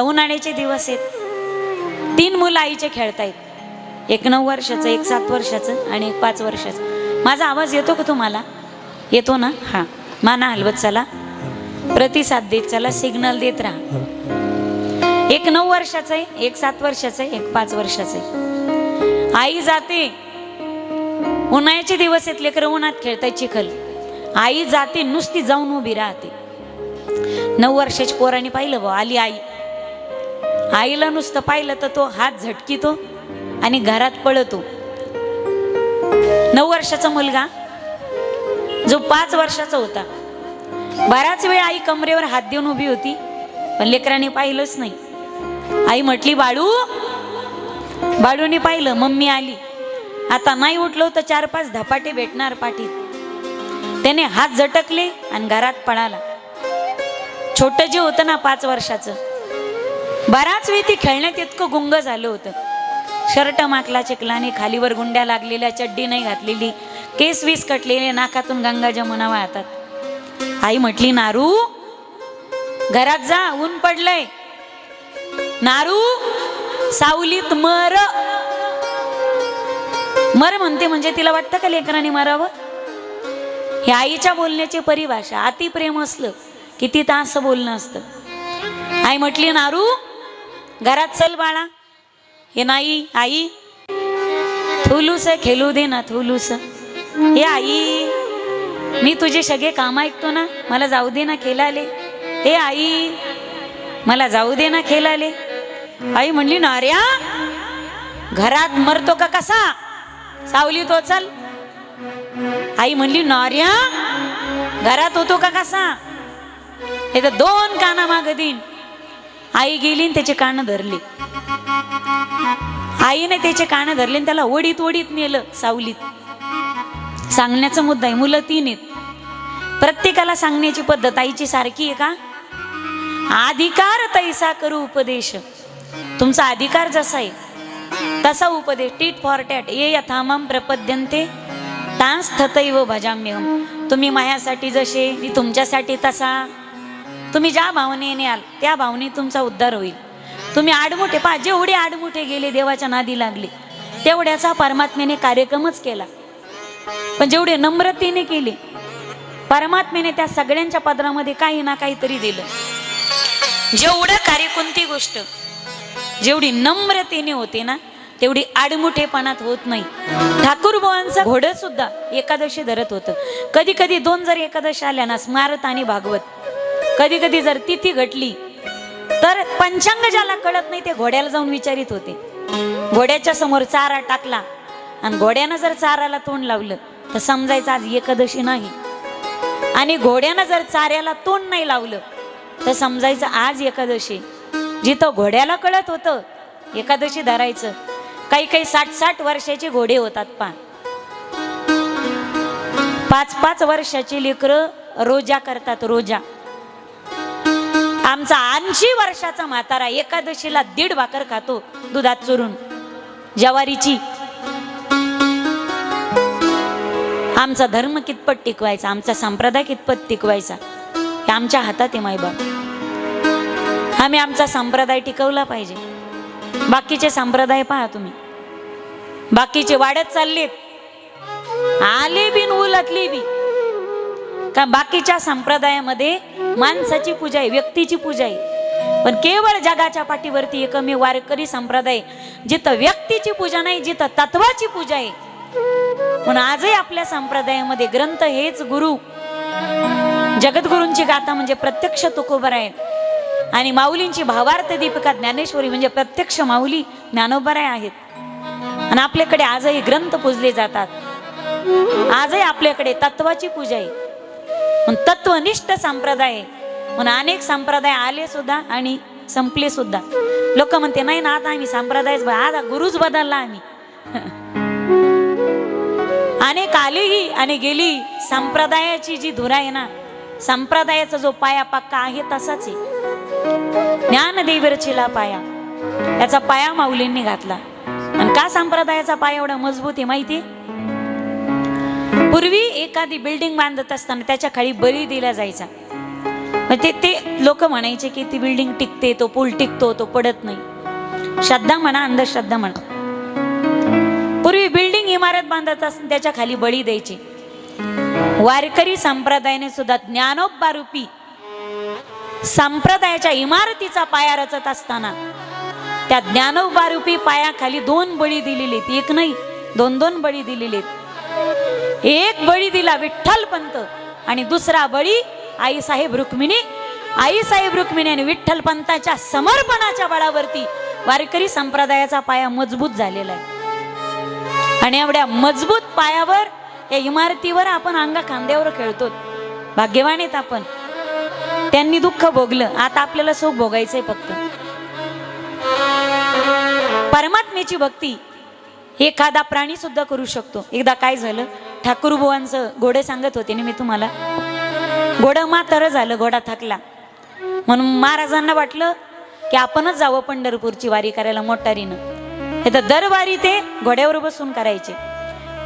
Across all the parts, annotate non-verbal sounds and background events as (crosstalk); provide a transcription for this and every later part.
आता उन्हाळ्याचे दिवस आहेत. तीन मुलं आईचे खेळतायत. एक नऊ वर्षाचं एक सात वर्षाचं आणि एक पाच वर्षाचं. माझा आवाज येतो का तुम्हाला? येतो ना? हां. माना हलवत चला. प्रतिसाद देत चला सिग्नल देत राहा. एक नऊ वर्षाचं आहे एक सात वर्षाचं आहे एक पाच वर्षाचं आहे. आई जाते. उन्हाळ्याचे दिवस आहेत लेकरं उन्हात खेळताय चिखल. आई जाते नुसती जाऊन उभी राहते. नऊ वर्षाची पोराने पाहिलं बा आली आई. आईला नुसतं पाहिलं तर तो हात झटकितो आणि घरात पळतो. नऊ वर्षाचा मुलगा जो पाच वर्षाचा होता. बराच वेळ आई कमरेवर हात देऊन उभी होती पण लेकराने पाहिलंच नाही. आई म्हटली बाळू बाळूने पाहिलं मम्मी आली. आता नाही उठलो तर चार पाच धपाटे भेटणार पाठीत. त्याने हात झटकले आणि घरात पळाला. छोटं जे होतं ना पाच वर्षाचं बराच वेळ ती खेळण्यात इतकं गुंग झालं होतं. शर्ट माकला चिकलाने खालीवर गुंड्या लागलेल्या चड्डी नाही घातलेली केस वीस कटलेले नाकातून गंगा जमुना वाहतात. आई म्हटली नारू घरात जा ऊन पडलंय. नारू सावलीत मर. मर म्हणते म्हणजे तिला वाटतं का लेकराने मरावं? हे आईच्या बोलण्याची परिभाषा अतिप्रेम असलं किती तास बोलणं असतं. आई म्हटली नारू घरात चल बाळा. हे नाही आई. थुलूस खेळू दे ना थुलूस. हे आई मी तुझे सगळे काम ऐकतो ना. मला जाऊ दे ना खेळाले. हे आई मला जाऊ दे ना खेळाले. आई म्हणली नार्या घरात मरतो का कसा? सावली तो चल. आई म्हणली नार्या घरात होतो का कसा? हे तर दोन काना माग दिन आई गेली आणि त्याचे कान धरले. आईने त्याचे कानं धरले आणि त्याला ओढीत ओढीत नेलं सावलीत. सांगण्याचा मुद्दा आहे मुलं तीन आहेत. प्रत्येकाला सांगण्याची पद्धत आईची सारखी आहे का? अधिकार तैसा करू उपदेश. तुमचा अधिकार जसा आहे तसा उपदेश. टीट फॉर टॅट ये यथामम प्रपद्यंते तांस थतैव भजाम्यहम तुम्ही मायासाठी जसे मी तुमच्यासाठी तसा. तुम्ही ज्या भावनेने आल त्या भावने तुमचा उद्धार होईल. तुम्ही आडमुठे पहा जेवढे आडमुठे गेले देवाच्या नादी लागले तेवढ्याचा परमात्म्याने कार्यक्रमच केला. पण जेवढे नम्रतेने केले परमात्म्याने त्या सगळ्यांच्या पदरामध्ये काही ना काहीतरी दिलं. जेवढं कार्य कोणती गोष्ट जेवढी नम्रतेने होते ना तेवढी आडमुठेपणात होत नाही. ठाकूर बुवांचं घोडं सुद्धा एकादशी धरत होतं. कधी कधी दोन जर एकादशी आल्या ना स्मारत आणि भागवत. कधी कधी जर तिथी घटली तर पंचांग ज्याला कळत नाही ते घोड्याला जाऊन विचारित होते. घोड्याच्या समोर चारा टाकला आणि घोड्यानं जर चाराला तोंड लावलं तर समजायचं आज एकादशी नाही. आणि घोड्यानं जर चाऱ्याला तोंड नाही लावलं तर समजायचं आज एकादशी. जिथं घोड्याला कळत होतं एकादशी धरायचं. काही काही साठ साठ वर्षाचे घोडे होतात पा पाच पाच वर्षाची लेकरं रोजा करतात रोजा. आमचा ऐंशी वर्षाचा म्हातारा एकादशीला दीड भाकर खातो दुधात चुरून. ज्वारीची. आमचा धर्म कितपत टिकवायचा? आमचा संप्रदाय कितपत टिकवायचा? हे आमच्या हातात आहे माईबाप. आम्ही आमचा संप्रदाय टिकवला पाहिजे. बाकीचे संप्रदाय पहा तुम्ही. बाकीचे वाढत चाललेत. आले बिन उलटली बी. का बाकीच्या संप्रदायामध्ये माणसाची पूजा आहे व्यक्तीची पूजा आहे. पण केवळ जगाच्या पाठीवरती एकमेव वारकरी संप्रदाय जिथं व्यक्तीची पूजा नाही जिथं तत्वाची पूजा आहे. पण आजही आपल्या संप्रदायामध्ये ग्रंथ हेच गुरु. जगद्गुरूंची गाथा म्हणजे प्रत्यक्ष तुकोबर आहे आणि माऊलींची भावार्थ दीपिका ज्ञानेश्वरी म्हणजे प्रत्यक्ष माऊली ज्ञानोबराय आहेत. आणि आपल्याकडे आजही ग्रंथ पूजले जातात. आजही आपल्याकडे तत्वाची पूजा आहे. पण तत्वनिष्ठ संप्रदाय म्हणून अनेक संप्रदाय आले सुद्धा आणि संपले सुद्धा. लोक म्हणते नाही ना आता आम्ही संप्रदायच आता गुरुच बदलला आम्ही. (laughs) अनेक आलेही आणि गेली संप्रदायाची जी धुरा आहे ना संप्रदायाचा जो पाया पक्का आहे तसाच आहे. ज्ञान रचिला पाया. याचा पाया माऊलींनी घातला. आणि का संप्रदायाचा पाया एवढा मजबूत आहे माहिती पूर्वी एखादी बिल्डिंग बांधत असताना त्याच्याखाली बळी दिला जायचा. मग ते ते लोक म्हणायचे की ती बिल्डिंग टिकते तो पूल टिकतो तो पडत नाही. श्रद्धा म्हणा अंधश्रद्धा म्हणा. पूर्वी बिल्डिंग इमारत बांधत असताना त्याच्याखाली बळी द्यायचे. वारकरी संप्रदायाने सुद्धा ज्ञानोपारूपी संप्रदायाच्या इमारतीचा पाया रचत असताना त्या ज्ञानोपारूपी पायाखाली दोन बळी दिलेली आहेत. एक नाही दोन दोन बळी दिलेली आहेत. एक बळी दिला विठ्ठल पंत आणि दुसरा बळी आईसाहेब रुक्मिणी. आईसाहेब रुक्मिणी आणि विठ्ठल पंताच्या समर्पणाच्या बळावरती वारकरी संप्रदायाचा पाया मजबूत झालेला आहे. आणि एवढ्या मजबूत पायावर या इमारतीवर आपण अंगा खांद्यावर खेळतो. भाग्यवान आहेत आपण. त्यांनी दुःख भोगलं. आता आपल्याला सुख भोगायचंय फक्त. परमात्म्याची भक्ती एखादा प्राणी सुद्धा करू शकतो. एकदा काय झालं? ठाकूर बुवांचं घोडे सांगत होते ना मी तुम्हाला. घोडं म्हातारं झालं घोडा थकला. म्हणून महाराजांना वाटलं की आपणच जावं पंढरपूरची वारी करायला मोटारीनं. हे तर दरवारी ते घोड्यावर बसून करायचे.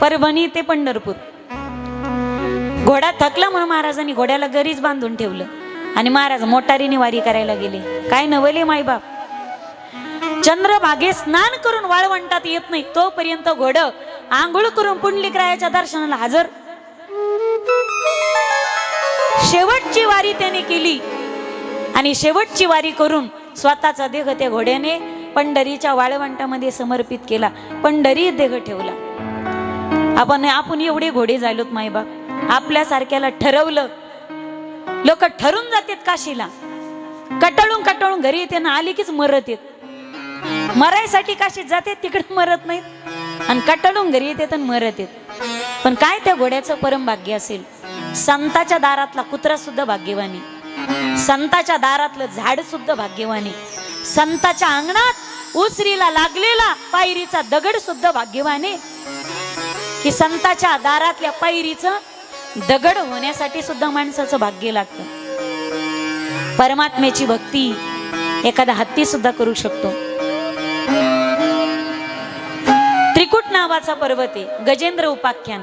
परभणी ते पंढरपूर. घोडा थकला म्हणून महाराजांनी घोड्याला घरीच बांधून ठेवलं आणि महाराज मोटारीने वारी करायला गेले. काय नवले मायबाप. चंद्रभागे स्नान करून वाळवंटात येत नाही तोपर्यंत घोडं आंघोळ करून पुंडलिकरायाच्या दर्शनाला हजर. शेवटची वारी त्याने केली. आणि शेवटची वारी करून स्वतःचा देह त्या घोड्याने पंढरीच्या वाळवंटामध्ये समर्पित केला. पंढरी देह ठेवला. आपण आपण एवढे घोडे झालोत मायबाप. आपल्यासारख्याला ठरवलं. लोक ठरून जातात काशीला. कटाळून कटाळून घरी येते ना आली कीच मरत येत. मरायसाठी काशीत जाते तिकडे मरत नाहीत. आणि कटाळून घरी येते तर मरत येत. पण काय त्या घोड्याचं परम भाग्य असेल? संताच्या दारातला कुत्रा सुद्धा भाग्यवानी. संताच्या दारातलं झाड सुद्धा भाग्यवानी. संताच्या अंगणात उसरीला लागलेला पायरीचा दगड सुद्धा भाग्यवाने. की संताच्या दारातल्या पायरीचं दगड होण्यासाठी सुद्धा माणसाचं भाग्य लागतं. परमात्म्याची भक्ती एखादा हत्ती सुद्धा करू शकतो. नावाचा पर्वत आहे गजेंद्र उपाख्यान.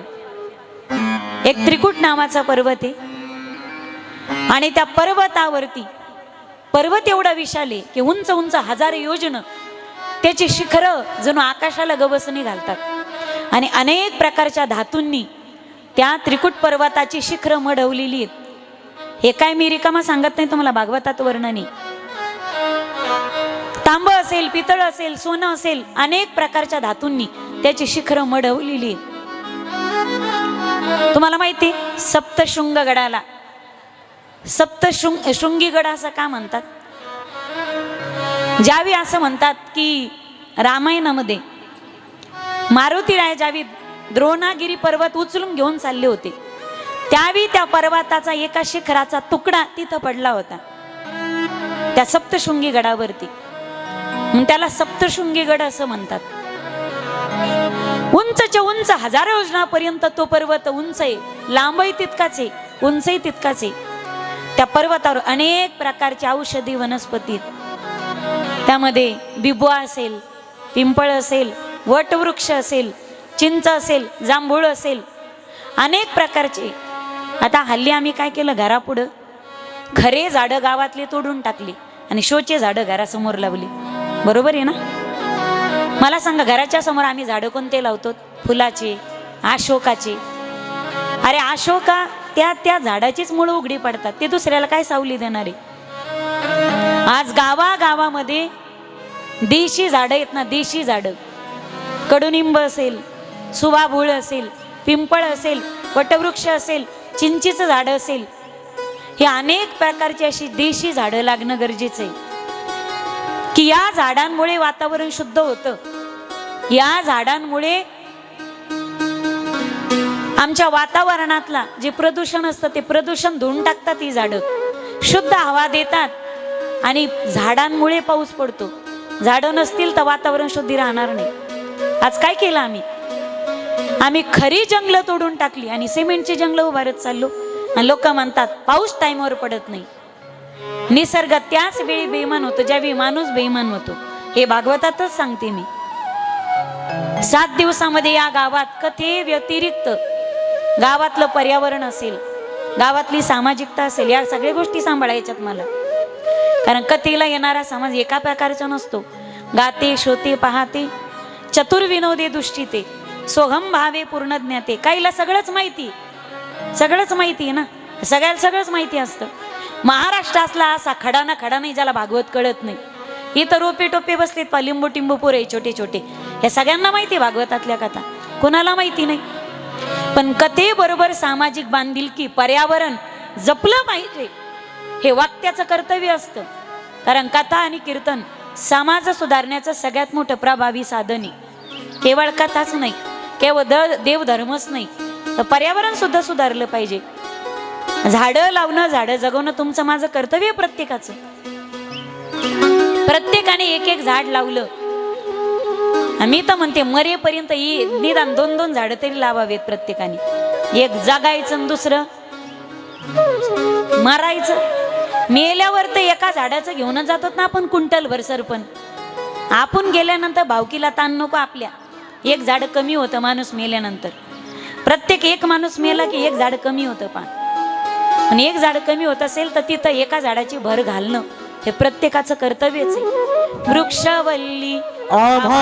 एक त्रिकुट नावाचा पर्वत. आहे आणि त्या पर्वतावरती पर्वत एवढा विशाल आहे की उंच उंच हजार योजन त्याची शिखर जणू आकाशाला गवसणी घालतात. आणि अनेक प्रकारच्या धातूंनी त्या त्रिकुट पर्वताची शिखरं मढवलेली आहेत. हे काय मी रिकामा सांगत नाही तुम्हाला भागवतात वर्णने. तांब असेल पितळ असेल सोनं असेल अनेक प्रकारच्या धातूंनी त्याची शिखरं मढवलेली तुम्हाला माहिती? सप्तशृंग गडाला सप्तशृंग शृंगीगड असं का म्हणतात? ज्यावी असं म्हणतात की रामायणामध्ये मारुती राय ज्यावी द्रोणागिरी पर्वत उचलून घेऊन चालले होते त्यावेळी त्या पर्वताचा एका शिखराचा तुकडा तिथं पडला होता त्या सप्तशृंगी गडावरती मग त्याला सप्तशृंगी गड असं म्हणतात. उंचच्या उंच हजारो योजनापर्यंत तो पर्वत उंच आहे. लांबही तितकाच आहे उंचही तितकाच आहे. त्या पर्वतावर अनेक प्रकारचे औषधी वनस्पती त्यामध्ये बिबुआ असेल पिंपळ असेल वटवृक्ष असेल चिंच असेल जांभूळ असेल अनेक प्रकारचे आता हल्ली आम्ही काय केलं घरापुढं खरे झाडं गावातले तोडून टाकली आणि शोचे झाडं घरासमोर लावली. बरोबर आहे ना? मला सांगा घराच्या समोर आम्ही झाडं कोणते लावतो फुलाचे अशोकाचे. अरे अशोका त्या त्या झाडाचीच मुळं उघडी पडतात. ते दुसऱ्याला काय सावली देणारे? आज गावागावामध्ये देशी झाडं आहेत ना देशी झाडं. कडुनिंब असेल सुवाभूळ असेल पिंपळ असेल वटवृक्ष असेल चिंचीचं झाडं असेल. हे अनेक प्रकारची अशी देशी झाडं लागणं गरजेचं आहे. की या झाडांमुळे वातावरण शुद्ध होतं. या झाडांमुळे आमच्या वातावरणातला जे प्रदूषण असतं ते प्रदूषण धुवून टाकतात ही झाडं. शुद्ध हवा देतात आणि झाडांमुळे पाऊस पडतो. झाडं नसतील तर वातावरण शुद्धी राहणार नाही. आज काय केलं आम्ही? आम्ही खरी जंगलं तोडून टाकली आणि सिमेंटची जंगलं उभारत चाललो. आणि लोक म्हणतात पाऊस टाईमवर पडत नाही. निसर्ग त्याच वेळी बेईमान होतो ज्यावेळी माणूस बेईमान होतो. हे भागवतातच सांगते मी. सात दिवसामध्ये या गावात कथे व्यतिरिक्त गावातलं पर्यावरण असेल गावातली सामाजिकता असेल या सगळ्या गोष्टी सांभाळायच्यात मला. कारण कथेला येणारा समाज एका प्रकारचा नसतो. गाते श्रोते पाहते चतुर्विनोदे दुष्टीते सोहम भावे पूर्ण ज्ञाते काहीला सगळंच माहिती. सगळंच माहिती आहे ना? सगळ्याला सगळंच माहिती असतं. महाराष्ट्र असला असा खडा ना खडा नाही ज्याला भागवत कळत नाही. इथं रोपे टोपे बसलेत पा लिंबू टिंबू पुरे छोटे छोटे. हे सगळ्यांना माहिती आहे भागवतातल्या कथा. कोणाला माहिती नाही? पण कथेबरोबर सामाजिक बांधिलकी पर्यावरण जपलं पाहिजे हे वाक्याचं कर्तव्य असतं. कारण कथा आणि कीर्तन समाज सुधारण्याचं सगळ्यात मोठं प्रभावी साधन आहे. केवळ कथाच नाही केवळ द देवधर्मच नाही. तर पर्यावरण सुद्धा सुधारलं पाहिजे. झाडं लावणं झाडं जगवणं तुमचं माझं कर्तव्य आहे प्रत्येकाचं. प्रत्येकाने एक एक झाड लावलं. मी तर म्हणते मरेपर्यंत ही निदान दोन दोन झाडं तरी लावावेत प्रत्येकाने. एक जगायचं आणि दुसरं मारायचं. मेल्यावर तर एका झाडाचं घेऊनच जातात ना आपण कुंटलभर सरपण आपण गेल्यानंतर भावकीला ताण नको आपल्या. एक झाड कमी होतं माणूस मेल्यानंतर. प्रत्येक एक माणूस मेला की एक झाड कमी होतं पण आणि एक झाड कमी होत असेल तर तिथं एका झाडाची भर घालणं हे प्रत्येकाचं कर्तव्यच आहे. वृक्षवल्ली. आम्हा